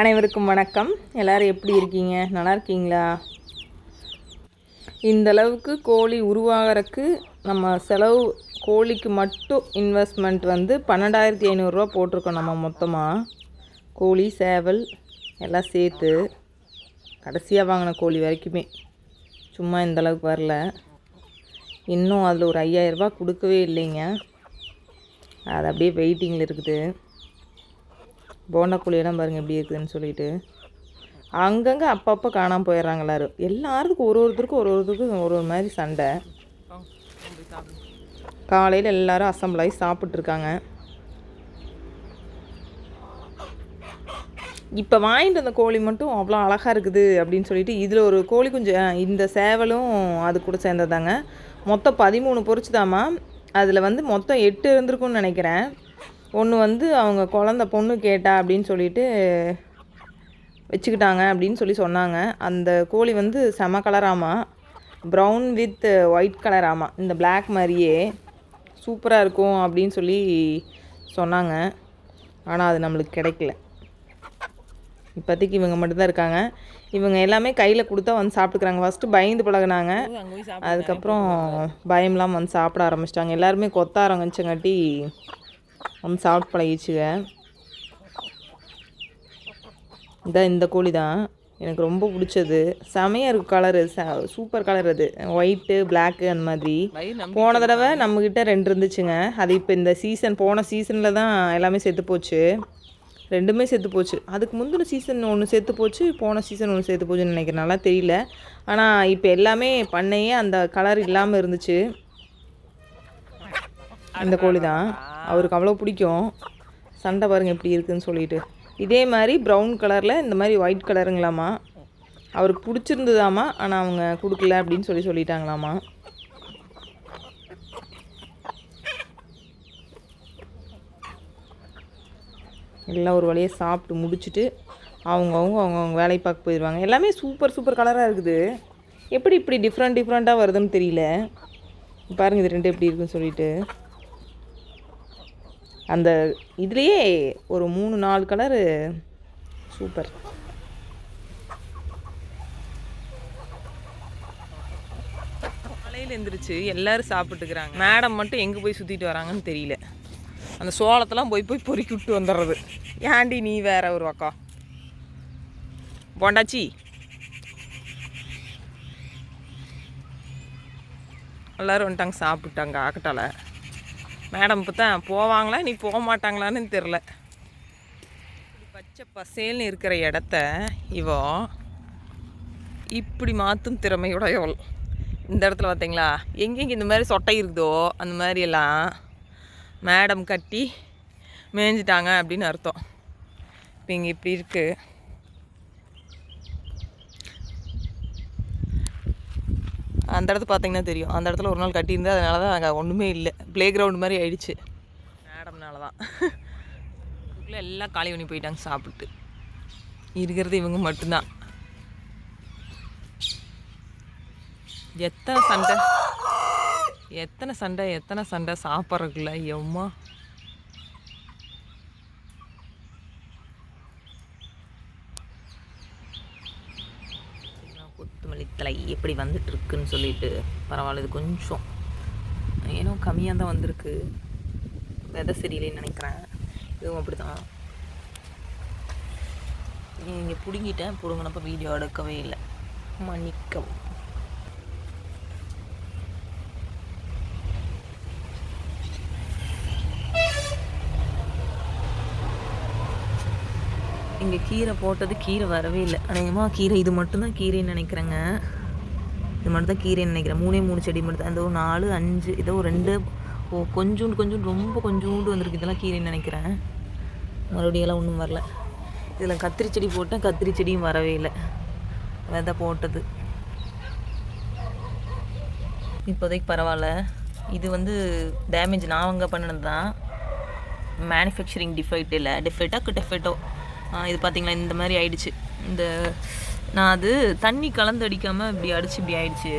அனைவருக்கும் வணக்கம். எல்லாரும் எப்படி இருக்கீங்க? நல்லா இருக்கீங்களா? இந்தளவுக்கு கோழி உருவாகிறதுக்கு நம்ம செலவு கோழிக்கு மட்டும் இன்வெஸ்ட்மெண்ட் வந்து பன்னெண்டாயிரத்தி ஐநூறுரூவா போட்டிருக்கோம் நம்ம மொத்தமாக கோழி சேவல் எல்லாம் சேர்த்து கடைசியாக வாங்கின கோழி வரைக்குமே. சும்மா இந்த அளவுக்கு வரல. இன்னும் அதில் ஒரு ஐயாயிரரூபா கொடுக்கவே இல்லைங்க. அது அப்படியே வெயிட்டிங்கில் இருக்குது. போண்டா கோழியெல்லாம் பாருங்கள் எப்படி இருக்குதுன்னு சொல்லிட்டு. அங்கங்கே அப்பப்போ காணாமல் போயிடுறாங்க எல்லோரும். எல்லாருக்கும் ஒரு ஒருத்தருக்கும் ஒரு ஒருத்தருக்கும் ஒரு ஒரு மாதிரி சண்டை. காலையில் எல்லாரும் அசம்பிள் ஆகி சாப்பிட்ருக்காங்க இப்போ வாங்கிட்டு வந்த கோழி மட்டும் அவ்வளோ அழகாக இருக்குது அப்படின்னு சொல்லிட்டு இதில் ஒரு கோழி குஞ்சு இந்த சேவலும் அது கூட சேர்ந்ததாங்க மொத்தம் பதிமூணு பொறிச்சுதாம்மா அதில் வந்து மொத்தம் எட்டு இருந்திருக்கும்னு நினைக்கிறேன். ஒன்று வந்து அவங்க குழந்த பொண்ணு கேட்டா அப்படின்னு சொல்லிட்டு வச்சுக்கிட்டாங்க அப்படின்னு சொல்லி சொன்னாங்க. அந்த கோழி வந்து செம கலராமா ப்ரௌன் வித் ஒயிட் கலராமா இந்த Black மாதிரியே சூப்பராக இருக்கும் அப்படின்னு சொல்லி சொன்னாங்க. ஆனால் அது நம்மளுக்கு கிடைக்கல. இப்போதைக்கு இவங்க மட்டும்தான் இருக்காங்க. இவங்க எல்லாமே கையில் கொடுத்தா வந்து சாப்பிட்டுக்கிறாங்க. ஃபஸ்ட்டு பயந்து பழகுனாங்க. அதுக்கப்புறம் பயம்லாம் வந்து சாப்பிட ஆரம்பிச்சிட்டாங்க. எல்லாருமே கொத்த ஆரம்பிச்சங்காட்டி வந்து சாப்பிட்டு பழகிச்சுங்க இதான் இந்த கோழி தான் எனக்கு ரொம்ப பிடிச்சது. செமையாக இருக்குது கலரு சூப்பர் கலர் அது. ஒயிட்டு பிளாக்கு அந்த மாதிரி. போன தடவை நம்மக்கிட்ட ரெண்டு இருந்துச்சுங்க. அது இப்போ இந்த சீசன் போன சீசனில் தான் எல்லாமே செத்து போச்சு. ரெண்டுமே செத்து போச்சு. அதுக்கு முந்தின சீசன் ஒன்று செத்து போச்சு போன சீசன் ஒன்று செத்து போச்சுன்னு நினைக்கிறேன். நல்லா தெரியல. ஆனால் இப்போ எல்லாமே பண்ணையே அந்த கலர் இல்லாமல் இருந்துச்சு. இந்த கோழி தான் அவருக்கு அவ்வளோ பிடிக்கும். சண்டை பாருங்க எப்படி இருக்குதுன்னு சொல்லிட்டு. இதே மாதிரி ப்ரௌன் கலரில் இந்த மாதிரி ஒயிட் கலருங்களாமா அவருக்கு பிடிச்சிருந்ததாமா ஆனால் அவங்க கொடுக்கல அப்படின்னு சொல்லி சொல்லிட்டாங்களாமா. எல்லாம் ஒரு வழியாக சாப்பிட்டு முடிச்சுட்டு அவங்கவுங்க அவங்கவுங்க வேலையை பார்க்க போயிடுவாங்க. எல்லாமே சூப்பர் சூப்பர் கலராக இருக்குது. எப்படி இப்படி டிஃப்ரெண்ட் டிஃப்ரெண்ட்டாக வருதுன்னு தெரியல. பாருங்கள் இது ரெண்டு எப்படி இருக்குன்னு சொல்லிட்டு. அந்த இதுலேயே ஒரு மூணு நாலு கலரு சூப்பர் காலையில் எந்திரிச்சு எல்லாரும் சாப்பிட்டுக்கிறாங்க. மேடம் மட்டும் எங்கே போய் சுற்றிட்டு வராங்கன்னு தெரியல. அந்த சோளத்தெல்லாம் போய் போய் பொறுக்கி விட்டு வந்துடுறது. ஏன்டி நீ வேற ஒரு அக்கா போண்டாச்சி? எல்லாரும் வந்துட்டாங்க சாப்பிட்டாங்க ஆக்கட்டால. மேடம் இப்போ தான் போவாங்களா நீ போக மாட்டாங்களான்னு தெரில பச்சை பசேல்னு இருக்கிற இடத்த இவோ இப்படி மாற்றும் திறமையுடையவள் இந்த இடத்துல பார்த்தீங்களா எங்கெங்கே இந்த மாதிரி சொட்டை இருக்குதோ அந்த மாதிரி எல்லாம் மேடம் கட்டி மேய்ஞ்சிட்டாங்க அப்படின்னு அர்த்தம். இப்போ இங்கே இப்படி இருக்குது அந்த இடத்து பார்த்தீங்கன்னா தெரியும். அந்த இடத்துல ஒரு நாள் கட்டியிருந்தேன். அதனால தான் அங்கே ஒன்றுமே இல்லை. ப்ளே கிரவுண்ட் மாதிரி ஆயிடுச்சு. மேடம்னால தான் இதுக்குள்ளே எல்லாம் காலி பண்ணி போயிட்டாங்க சாப்பிட்டு. இருக்கிறது இவங்க மட்டும்தான். எத்தனை சண்டை? எத்தனை சண்டை எத்தனை சண்டை சாப்பிட்றதுக்குள்ள? எம்மா. கொத்தமல்லி எப்படி வந்துட்டுருக்குன்னு சொல்லிட்டு பரவாயில்ல இது கொஞ்சம் ஏனோ கம்மியாக தான் வந்திருக்கு. விதை சரியில்லைன்னு நினைக்கிறேன். இதுவும் அப்படி தான் இங்கே பிடுங்கிட்டேன் பிடுங்கினப்ப வீடியோ எடுக்கவே இல்லை. மன்னிக்கவும். இங்கே கீரை போட்டது கீரை வரவே இல்லை. அநேகமாக கீரை இது மட்டும்தான் கீரைன்னு நினைக்கிறேங்க. இது மட்டும் தான் கீரைன்னு நினைக்கிறேன். மூணே மூணு செடி மட்டும் தான். அந்த ஒரு நாலு அஞ்சு ஏதோ ரெண்டு. ஓ கொஞ்சோண்டு கொஞ்சோண்டு ரொம்ப கொஞ்சோண்டு வந்திருக்கு. இதெல்லாம் கீரைன்னு நினைக்கிறேன். மறுபடியெல்லாம் ஒன்றும் வரல. இதில் கத்திரி செடி போட்டேன். கத்திரி செடியும் வரவே இல்லை. விதை போட்டது. இப்போதைக்கு பரவாயில்ல. இது வந்து டேமேஜ் நான் அங்கே பண்ணினது தான் மேனுஃபேக்சரிங் டிஃபெக்ட் இல்லை டிஃபெக்டாக டிஃபெக்டோ இது பார்த்திங்களா இந்த மாதிரி ஆயிடுச்சு. இந்த நான் அது தண்ணி கலந்து அடிக்காமல் இப்படி அடிச்சு இப்படி ஆயிடுச்சு.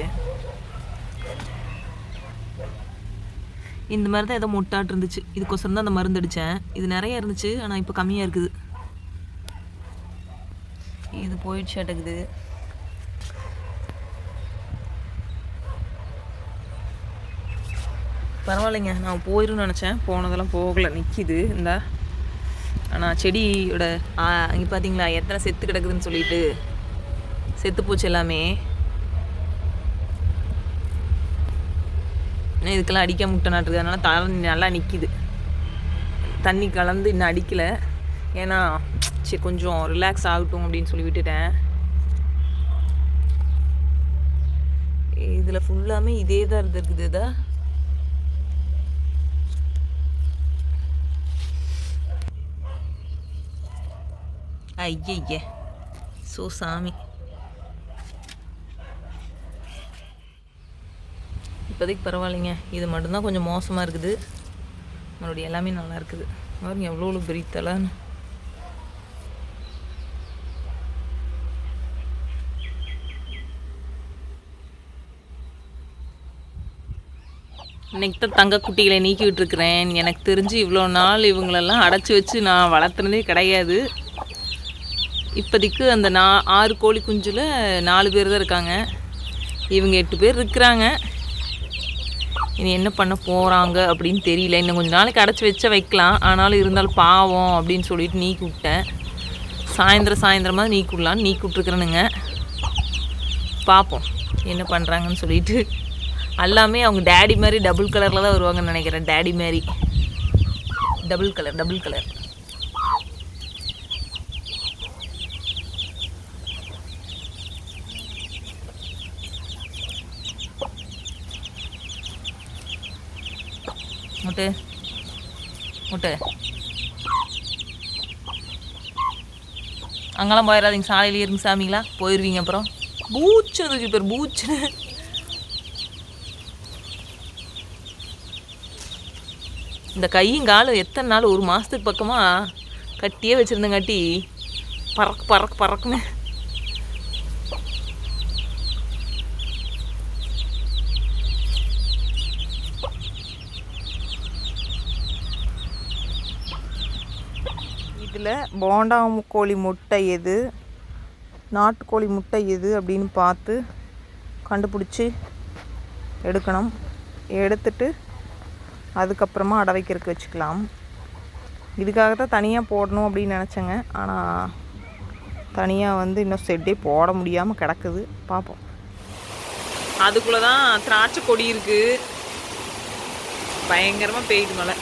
இந்த மாதிரி தான் ஏதோ மொட்டாட்டு இருந்துச்சு. இதுக்கொசரம் தான் அந்த மருந்து அடித்தேன் இது நிறைய இருந்துச்சு ஆனால் இப்போ கம்மியாக இருக்குது. இது போயிடுச்சு அடக்குது. பரவாயில்லைங்க நான் போயிரும்னு நினச்சேன். போனதெல்லாம் போகலை நிற்கிது இந்த. ஆனால் செடியோட இங்கே பார்த்தீங்களா எத்தனை செத்து கிடக்குதுன்னு சொல்லிட்டு செத்து போச்சு எல்லாமே. இதுக்கெல்லாம் அடிக்க முட்டை நாட்டுருக்கு அதனால தலை நல்லா நிற்கிது தண்ணி கலந்து இன்னும் அடிக்கலை. ஏன்னா சரி கொஞ்சம் ரிலாக்ஸ் ஆகட்டும் அப்படின்னு சொல்லி விட்டுட்டேன். இதில் ஃபுல்லாமே இதே தான் இருந்திருக்குது இதான் ஐய சோ சாமி இப்போதைக்கு பரவாயில்லைங்க இது மட்டும்தான் கொஞ்சம் மோசமாக இருக்குது. மறுபடியும் எல்லாமே நல்லா இருக்குது. பாருங்க எவ்வளோ எவ்வளோ பிரித்தலான்னு இன்னைக்கு தான் தங்க குட்டிகளை நீக்கி விட்டுருக்குறேன் எனக்கு தெரிஞ்சு இவ்வளோ நாள் இவங்களெல்லாம் அடைச்சி வச்சு நான் வளர்த்துனதே கிடையாது. இப்போதைக்கு அந்த நா ஆறு கோழி குஞ்சில் நாலு பேர் தான் இருக்காங்க. இவங்க எட்டு பேர் இருக்கிறாங்க. இனி என்ன பண்ண போகிறாங்க அப்படின்னு தெரியல. இன்னும் கொஞ்சம் நாளைக்கு அடைச்சி வச்சா வைக்கலாம். ஆனாலும் இருந்தாலும் பாவம் அப்படின்னு சொல்லிட்டு நீக்கி விட்டேன் சாயந்தரம் சாயந்தரமாக நீக்கி விடலான்னு நீக்கி விட்ருக்குறேனுங்க பார்ப்போம் என்ன பண்ணுறாங்கன்னு சொல்லிட்டு. எல்லாமே அவங்க டேடி மாதிரி டபுள் கலரில் தான் வருவாங்கன்னு நினைக்கிறேன். டேடி மாதிரி. Double colour double colour. முட்டு. முட்டு. அங்கெல்லாம் போயிடாதீங்க சாலையிலே இருங்க சாமிங்களா? போயிடுவீங்க அப்புறம். பூச்சு தூக்கி பேர் பூச்சுன்னு. இந்த கையும் காலும் எத்தனை நாள் ஒரு மாதத்துக்கு பக்கமாக கட்டியே வச்சுருந்தங்காட்டி பறக்கு பறக்கு பறக்குன்னு. இதில் போண்டா கோழி முட்டை எது நாட்டுக்கோழி முட்டை எது அப்படின்னு பார்த்து கண்டுபிடிச்சி எடுக்கணும். எடுத்துட்டு அதுக்கப்புறமா அடை வைக்கிறதுக்கு வச்சுக்கலாம். இதுக்காக தான் தனியாக போடணும் அப்படின்னு நினச்சேங்க. ஆனால் தனியாக வந்து இன்னும் செட்டே போட முடியாமல் கிடக்குது. பார்ப்போம். அதுக்குள்ளே தான் திராட்சை கொடி இருக்குது பயங்கரமாக பெய்யுது மழை.